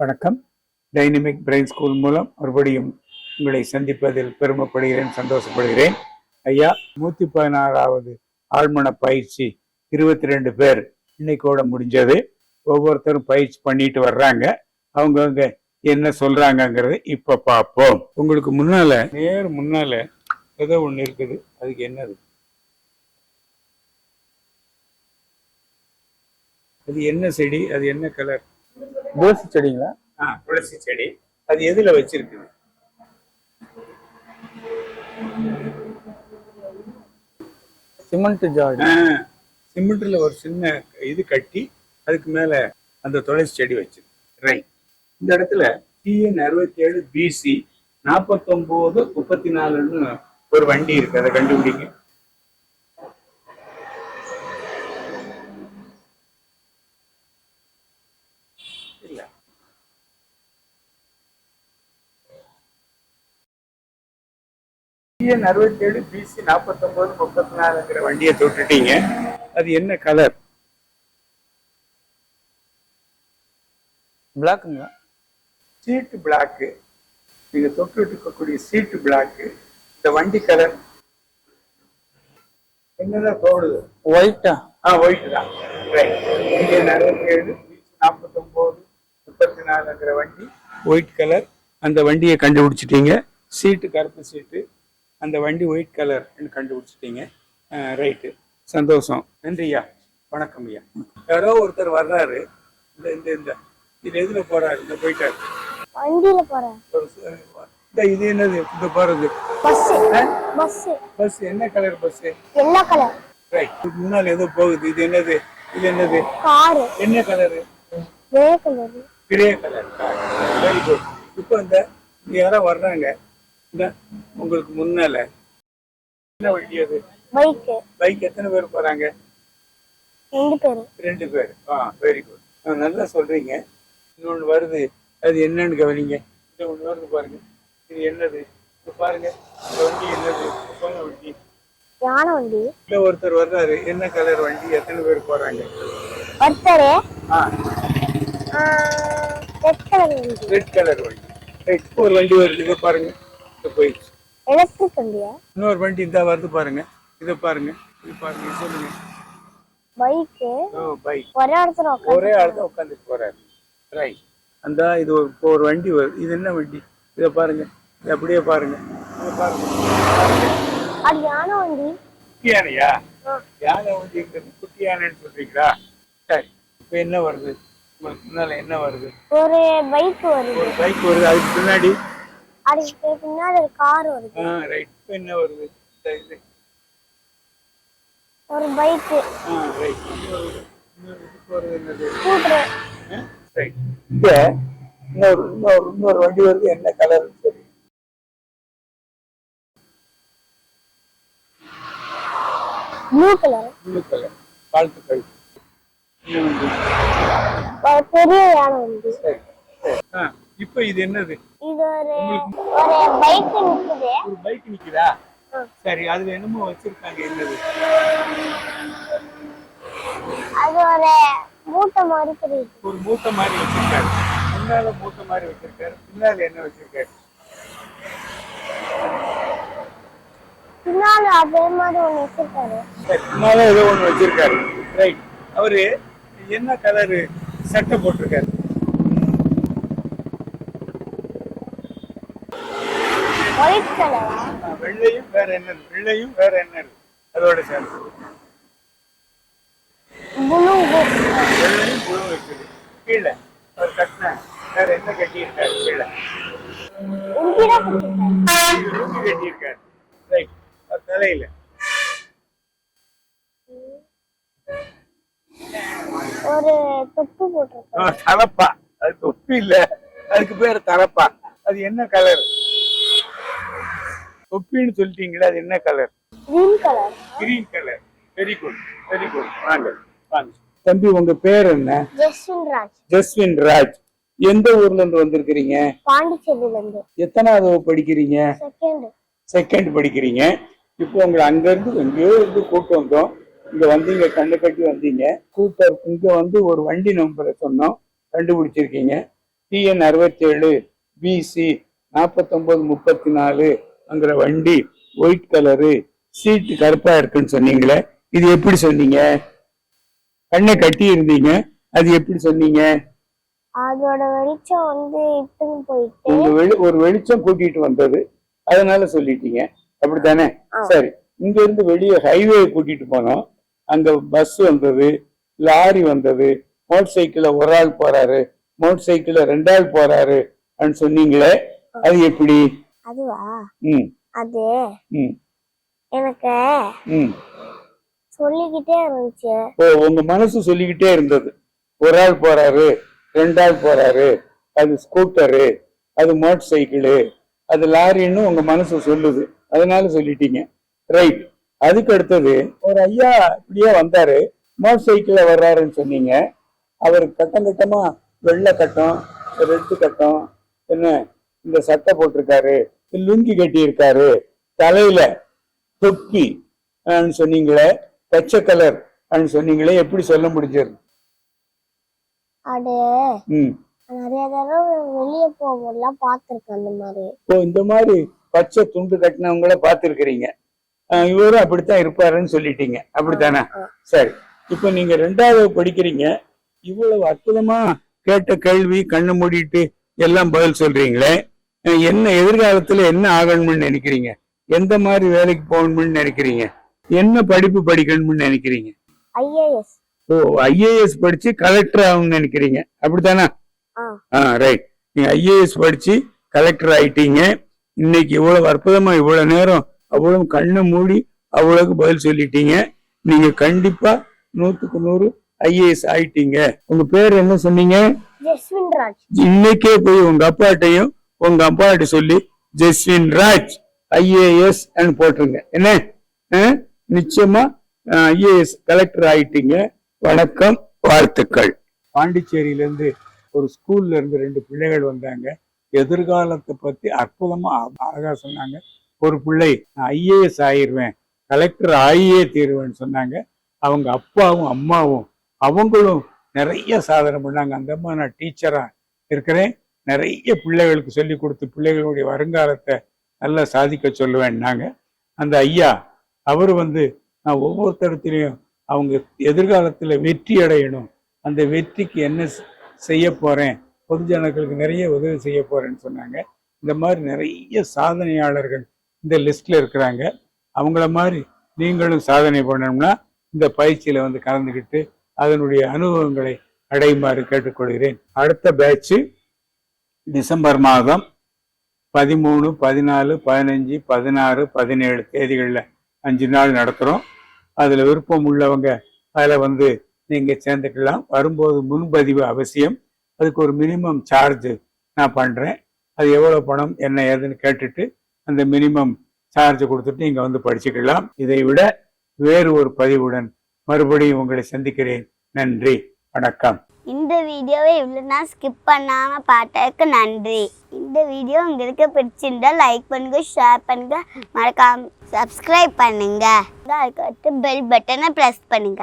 வணக்கம். Dynamic brain school மூலம் மறுபடியும் உங்களை சந்திப்பதில் பெருமைப்படுகிறேன் சந்தோஷப்படுகிறேன். ஐயா நூத்தி பதினாறாவது ஆழ்மன பயிற்சி இருபத்தி ரெண்டு பேர் இன்னைக்கோட முடிஞ்சது. ஒவ்வொருத்தரும் பயிற்சி பண்ணிட்டு வர்றாங்க. அவங்கவுங்க என்ன சொல்றாங்கங்கிறத இப்ப பார்ப்போம். உங்களுக்கு முன்னால நேர் முன்னால ஏதோ ஒண்ணு இருக்குது. அதுக்கு என்னது? அது என்ன செடி? அது என்ன கலர் துளசி செடிங்களா? ஆ துளசி செடி. அது எதுல வச்சிருக்குது? சிமெண்ட் ஜாடி. சிமெண்ட்ல ஒரு சின்ன இது கட்டி அதுக்கு மேல அந்த துளசி செடி வச்சிருக்கு. ரைட் இந்த இடத்துல டிஎன் அறுபத்தி ஏழு பிசி நாற்பத்தொன்பது முப்பத்தி நாலுன்னு ஒரு வண்டி இருக்கு. அதை கண்டுபிடிங்க. டிஎன் அறுபத்தி ஏழு பிசி நாற்பத்தொன்பது முப்பத்தி நாலுங்கிற வண்டியை தொட்டுட்டீங்க. அது என்ன கலர் பிளாக்குங்களா சீட்டு பிளாக்கு நீங்க தொட்டுட்டு இருக்கக்கூடிய சீட்டு பிளாக்கு இந்த வண்டி கலர் என்னதான் தோடுது ஒயிட்டா ஆ ஒயிட் தான். டிஎன் அறுபத்தி ஏழு பிசி நாற்பத்தொன்பது முப்பத்தி நாலுங்கிற வண்டி ஒயிட் கலர் அந்த வண்டியை கண்டுபிடிச்சிட்டீங்க. சீட்டு கருப்பு சீட்டு அந்த வண்டி ஒயிட் கலர் கண்டுபிடிச்சிட்டீங்க. ரைட்டு சந்தோஷம். நன்றியா வணக்கம் ஐயா. யாரோ ஒருத்தர் வர்றாரு. இந்த இந்த இந்த. இது எதுல போறாரு? இந்த போயிட்டாரு. வண்டியில ச- இந்த இது என்னது? இந்த போறது. பஸ். பஸ். பஸ். என்ன colour bus? Yellow colour right முன்னால் ஏதோ போகுது. இது என்னது? இது என்னது? காரு. என்ன colour grey colour grey colour very good இப்போ இந்த யாரோ வர்றாங்க. இந்த உங்களுக்கு முன்னால என்ன வண்டி அது? பைக்கு பைக் எத்தனை பேர் போறாங்க? ரெண்டு பேரு. ரெண்டு பேர். ஆ வெரி குட் நல்லா சொல்றீங்க. இன்னொன்று வருது. அது என்னன்னு கவனிங்க. இந்த ஒன்று வருது பாருங்க. இது என்னது? பாருங்க. இந்த வண்டி என்னது? போன வண்டி. யானை வண்டி? இல்ல ஒருத்தர் வர்றாரு. என்ன கலர் வண்டி? எத்தனை பேர் போறாங்க? ஒருத்தர்? ஆ. ரெட் கலர் வண்டி. ரெட் கலர் வண்டி. ரைட் ஒரு வண்டி வருது. பாருங்க. போயிடுச்சு. எலக்ட்ரிக் வண்டியா? இன்னொரு வண்டி இந்த வருது பாருங்க. இதை பாருங்க. இது பாருங்க சொல்லுங்க. பைக்கு? ஓ பைக். ஒரே இடத்துல உட்காந்து ஒரே தான் உட்காந்துட்டு போறாரு. ரைட் அந்த இது ஒரு இப்போ ஒரு வண்டி வருது இது என்ன வண்டி? இதை பாருங்க. இது அப்படியே பாருங்க. இதை பாருங்க. அது யானை வண்டி? குட்டி யானையா. யானை வண்டிங்கிறது குட்டி யானைன்னு சொல்றீங்களா? சரி. இப்போ என்ன வருது? உங்களுக்கு முன்னால என்ன வருது? ஒரு பைக் வருது. ஒரு பைக் வருது. அதுக்கு பின்னாடி அதுக்கு பின்னாடி ஒரு கார் வருது. ஆ ரைட் இப்போ என்ன வருது? இந்த இது. ஒரு பைக்கு ஆ ரைட் வருது என்னது? ஸ்கூட்டர் ரைட் இங்க இன்னொரு இன்னொரு இன்னொரு வண்டி வருது. என்ன கலர் சரி ப்ளூ கலர் ப்ளூ கலர் வாழ்த்துக்கள். பெரிய யானை வண்டி. சரி சரி. ஆ இப்போ இது என்னது? ஒரு ஒரு பைக் நிக்குது. ஒரு பைக் நிக்குதா. சரி அதுல என்னமோ வச்சிருக்காங்க என்னது? அது ஒரு மூட்டை மாதிரி தெரியுது. ஒரு மூட்டை மாதிரி வச்சிருக்காரு. முன்னால மூட்டை மாதிரி வச்சிருக்காரு. பின்னால என்ன வச்சிருக்காரு? பின்னால அதே மாதிரி ஒண்ணு வச்சிருக்காரு. சரி பின்னால ஏதோ ஒண்ணு வச்சிருக்காரு. ரைட் அவரு என்ன கலரு சட்டை போட்டிருக்காரு? ஒயிட் கலரா ஆ, வெள்ளையும் வேற என்ன வெள்ளையும் வேற என்ன அதோட சேர்ந்து. ப்ளூ வெள்ளையும் புழு இருக்குது. கீழே அவர் கட்டின வேற என்ன கட்டியிருக்காரு? கீழே. கட்டியிருக்காரு. ரைட் அவர் தலையில. ஒரு தொப்பி போட்டிருக்காரு. ஆ, தலப்பா அது தொப்பி இல்ல. அதுக்கு பேர் தலப்பா அது என்ன கலர் தொப்பின்னு சொல்லிட்டீங்களா அது என்ன colour green colour green colour very good very good வாங்க வாங்க. தம்பி உங்க பேர் என்ன? ஜஸ்வின் ராஜ் ஜஸ்வின் ராஜ் எந்த ஊர்ல இருந்து வந்திருக்கிறீங்க? பாண்டிச்சேரியில இருந்து எத்தனாவது படிக்கிறீங்க? செகண்ட் செகண்ட் படிக்கிறீங்க. இப்போ உங்களை அங்க இருந்து எங்கேயோ இருந்து கூட்டு வந்தோம். இங்க வந்தீங்க கண்ணு கட்டி வந்தீங்க. கூட்ட இங்க வந்து ஒரு வண்டி நம்பரை சொன்னோம். கண்டுபிடிச்சிருக்கீங்க. டிஎன் அறுபத்தேழு பிசி நாற்பத்தொன்பது முப்பத்தி நாலுங்கிற வண்டி ஒயிட் கலரு சீட்டு கருப்பா இருக்குன்னு சொன்னீங்களே இது எப்படி சொன்னீங்க? கண்ணை கட்டி இருந்தீங்க அது எப்படி சொன்னீங்க? அதோட வெளிச்சம் வந்து இட்டுன்னு போயிட்டு உங்க வெளி ஒரு வெளிச்சம் கூட்டிட்டு வந்தது அதனால சொல்லிட்டீங்க. அப்படித்தானே? சரி. இங்க இருந்து வெளியே ஹைவே கூட்டிட்டு போனோம். அங்க பஸ் வந்தது லாரி வந்தது. மோட்டர் சைக்கிள்ல ஒரு ஆள் போறாரு. மோட்டர் சைக்கிள்ல ரெண்டு ஆள் போறாரு. அப்படின்னு சொன்னீங்களே அது எப்படி? அதுவா? அது எனக்கு சொல்லிக்கிட்டே இருந்துச்சு. ஓ உங்க மனசு சொல்லிக்கிட்டே இருந்தது. ஒரு ஆள் போறாரு ரெண்டு ஆள் போறாரு அது ஸ்கூட்டரு அது மோட்டர் சைக்கிளு அது லாரின்னு உங்க மனசு சொல்லுது. அதனால சொல்லிட்டீங்க. ரைட் அதுக்கு அடுத்தது ஒரு ஐயா இப்படியே வந்தாரு மோட்டர் சைக்கிள்ல வர்றாருன்னு சொன்னீங்க. அவர் கட்டம் கட்டமா வெள்ளை கட்டம் ரெட்டு கட்டம் என்ன? இந்த சட்டை போட்டிருக்காரு லுங்கி கட்டி இருக்காரு தலையில தொப்பி சொன்னீங்களே பச்சை கலர் சொன்னீங்களே எப்படி சொல்ல முடிஞ்சது அது ம். நிறைய தடவை வெளியே போகும்போதெல்லாம் பார்த்திருக்கேன் அந்த மாதிரி. ஓ இந்த மாதிரி பச்சை துண்டு கட்டினவங்கள பார்த்துருக்கிறீங்க. இவரும் அப்படித்தான் இருப்பாருன்னு சொல்லிட்டீங்க. அப்படித்தானே? சரி. இப்போ நீங்க ரெண்டாவது படிக்கிறீங்க. இவ்வளவு அற்புதமா கேட்ட கேள்வி கண்ணு மூடிட்டு எல்லாம் பதில் சொல்றீங்களே? என்ன எதிர்காலத்துல என்ன ஆகணும்னு நினைக்கிறீங்க? எந்த மாதிரி வேலைக்கு போகணும்னு நினைக்கிறீங்க? என்ன படிப்பு படிக்கணும்னு நினைக்கிறீங்க? ஐஏஎஸ் ஓ ஐஏஎஸ் படிச்சு கலெக்டர் ஆகணும்னு நினைக்கிறீங்க. அப்படித்தானே? ஆ. ரைட் நீங்க ஐஏஎஸ் படிச்சு கலெக்டர் ஆயிட்டீங்க. இன்னைக்கு இவ்வளவு அற்புதமா இவ்வளவு நேரம் அவ்வளவு கண்ணை மூடி அவ்வளவுக்கு பதில் சொல்லிட்டீங்க. நீங்க கண்டிப்பா நூத்துக்கு நூறு ஐஏஎஸ் ஆயிட்டீங்க. உங்க பேர் என்ன சொன்னீங்க? ஜஸ்வின் ராஜ். இன்னைக்கே போய் உங்க அப்பாட்டையும் உங்க அப்பாட்ட சொல்லி ஜஸ்வின் ராஜ் ஐஏஎஸ் போட்டுருங்க. என்ன? நிச்சயமா ஐஏஎஸ் கலெக்டர் ஆயிட்டீங்க. வணக்கம் வாழ்த்துக்கள். பாண்டிச்சேரியில இருந்து ஒரு ஸ்கூல்ல இருந்து ரெண்டு பிள்ளைகள் வந்தாங்க. எதிர்காலத்தை பத்தி அற்புதமா அழகா சொன்னாங்க. ஒரு பிள்ளை நான் ஐஏஎஸ் ஆயிருவேன் கலெக்டர் ஆகியே தீருவேன்னு சொன்னாங்க. அவங்க அப்பாவும் அம்மாவும் அவங்களும் நிறைய சாதனை பண்ணாங்க அந்த அம்மா நான் டீச்சரா இருக்கிறேன். நிறைய பிள்ளைகளுக்கு சொல்லி கொடுத்து பிள்ளைகளுடைய வருங்காலத்தை நல்லா சாதிக்க சொல்லுவேன்னாங்க அந்த ஐயா அவர் வந்து நான் ஒவ்வொருத்தரத்திலையும் அவங்க எதிர்காலத்துல வெற்றி அடையணும். அந்த வெற்றிக்கு என்ன செய்ய போறேன்? பொதுஜனங்களுக்கு நிறைய உதவி செய்ய போறேன்னு சொன்னாங்க. இந்த மாதிரி நிறைய சாதனையாளர்கள் இந்த லிஸ்ட்ல இருக்கிறாங்க. அவங்கள மாதிரி நீங்களும் சாதனை பண்ணணும்னா இந்த பயிற்சியில வந்து கலந்துக்கிட்டு அதனுடைய அனுபவங்களை அடையுமாறு கேட்டுக்கொள்கிறேன். அடுத்த பேட்சு டிசம்பர் மாதம் பதிமூணு பதினாலு பதினஞ்சு பதினாறு பதினேழு தேதிகளில் அஞ்சு நாள் நடத்துகிறோம் அதில் விருப்பம் உள்ளவங்க அதில் வந்து நீங்கள் சேர்ந்துக்கலாம். வரும்போது முன்பதிவு அவசியம். அதுக்கு ஒரு மினிமம் சார்ஜ் நான் பண்ணுறேன் அது எவ்வளோ பணம் என்ன ஏதுன்னு கேட்டுட்டு அந்த மினிமம் சார்ஜ் கொடுத்துட்டு நீங்கள் வந்து படிச்சுக்கலாம். இதை விட வேறு ஒரு பதிவுடன் மறுபடியும் உங்களை சந்திக்கிறேன். நன்றி. வணக்கம். இந்த வீடியோவை இவ்வளோ நான் ஸ்கிப் பண்ணாமல் பார்த்ததுக்கு நன்றி. இந்த வீடியோ உங்களுக்கு பிடிச்சிருந்தா லைக் பண்ணுங்க ஷேர் பண்ணுங்க. மறக்காம சப்ஸ்கிரைப் பண்ணுங்க. அதுக்கு பெல் பட்டனை ப்ரெஸ் பண்ணுங்க.